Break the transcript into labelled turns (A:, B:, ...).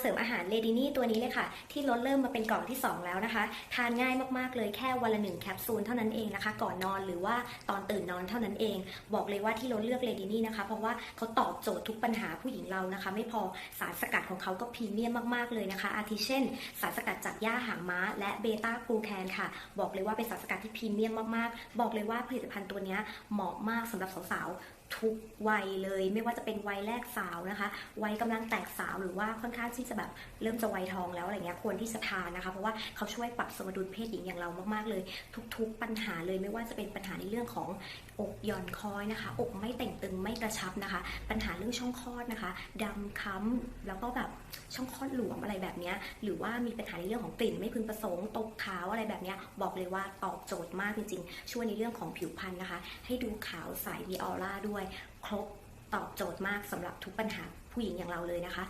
A: เสริมอาหารเลดินี่ตัวนี้เลยค่ะ ที่ลดเริ่มมาเป็นกล่องที่ 2 แล้วนะคะ ทานง่ายมากๆเลยแค่วันละหนึ่งแคปซูลเท่านั้นเองนะคะ ก่อนนอนหรือว่าตอนตื่นนอนเท่านั้นเอง บอกเลยว่าที่ลดเลือกเลดินี่นะคะ เพราะว่าเขาตอบโจทย์ทุกปัญหาผู้หญิงเรานะคะ ไม่พอสารสกัดของเขาก็พรีเมียมมากๆเลยนะคะ อาทิเช่น สารสกัดจากหญ้าหางม้า และเบต้ากลูแคนค่ะ บอกเลยว่าเป็นสารสกัดที่พรีเมียมมากๆ บอกเลยว่าผลิตภัณฑ์ตัวนี้เหมาะมากสำหรับสาวๆ ทุกวัยเลย ไม่ว่าจะเป็นวัยแรกสาวนะคะ วัยกำลังแตกสาวหรือว่าค่อนข้างที่จะแบบเริ่มจะวัยทองแล้วอะไรเงี้ยควรที่จะทานนะคะ เพราะว่าเขาช่วยปรับสมดุลเพศหญิงอย่างเรามากๆเลย ทุก ๆ ปัญหาเลยไม่ว่าจะเป็นปัญหาในเรื่องของอกหย่อนคอยนะคะ อกไม่แต่งตึงไม่กระชับนะคะ ปัญหาเรื่องช่องคลอดนะคะดำค้ำแล้วก็แบบช่องคลอดหลวมอะไรแบบนี้หรือว่ามีปัญหาในเรื่องของกลิ่นไม่พึงประสงค์ตกขาวอะไรแบบนี้บอกเลยว่าตอบโจทย์มากจริงๆ ช่วยในเรื่องของผิวพรรณนะคะ ให้ดูขาวใสมีออร่าด้วยครบตอบโจทย์มากสำหรับทุกปัญหาผู้หญิงอย่างเราเลยนะคะ